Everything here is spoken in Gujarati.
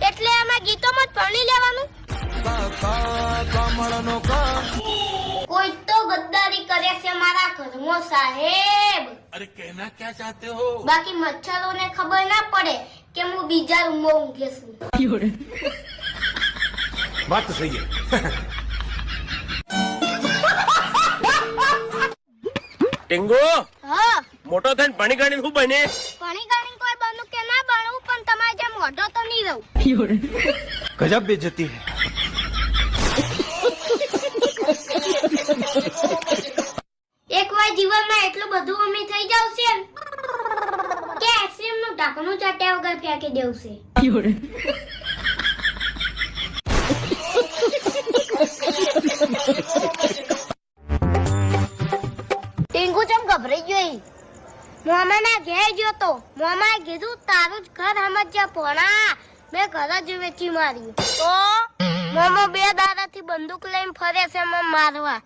એટલે આમાં ગીતોમાં પરણી લેવાનું? કોઈ તો ગદ્દારી કરે છે મારા ઘરમાં સાહેબ. અરે કહેના ક્યાં ચાહતે હો? બાકી મચ્છરોને ખબર ના પડે કે હું બીજા રૂમમાં ઊંઘે છું. વાત સહી ટેંગો? હા. મોટો થઈને ભણી ગણી શું બને? ભણી ગણી કોઈ બનવું કે ના બનવું પણ તમારે જેમ મોટો તો નહીં રહું. ગજબ બેજતી હે. એકવાર જીવનમાં એટલું બધું અમે થઈ જાવ છે કે આઈસ્ક્રીમનું ઢાંકણું ચાટ્યા વગર ફેંકી દેવશે છે. ટીંગુ ચમ ગભરાઈ ગઈ મોમાના ઘેર ગયો તો. મોમાએ કીધું તારું જ ઘર સમજ્યા પોણા. મેં ઘર જ વેચી માર્યું. તો મોમો બે દાડાથી બંદૂક લઈને ફરે છે મને મારવા.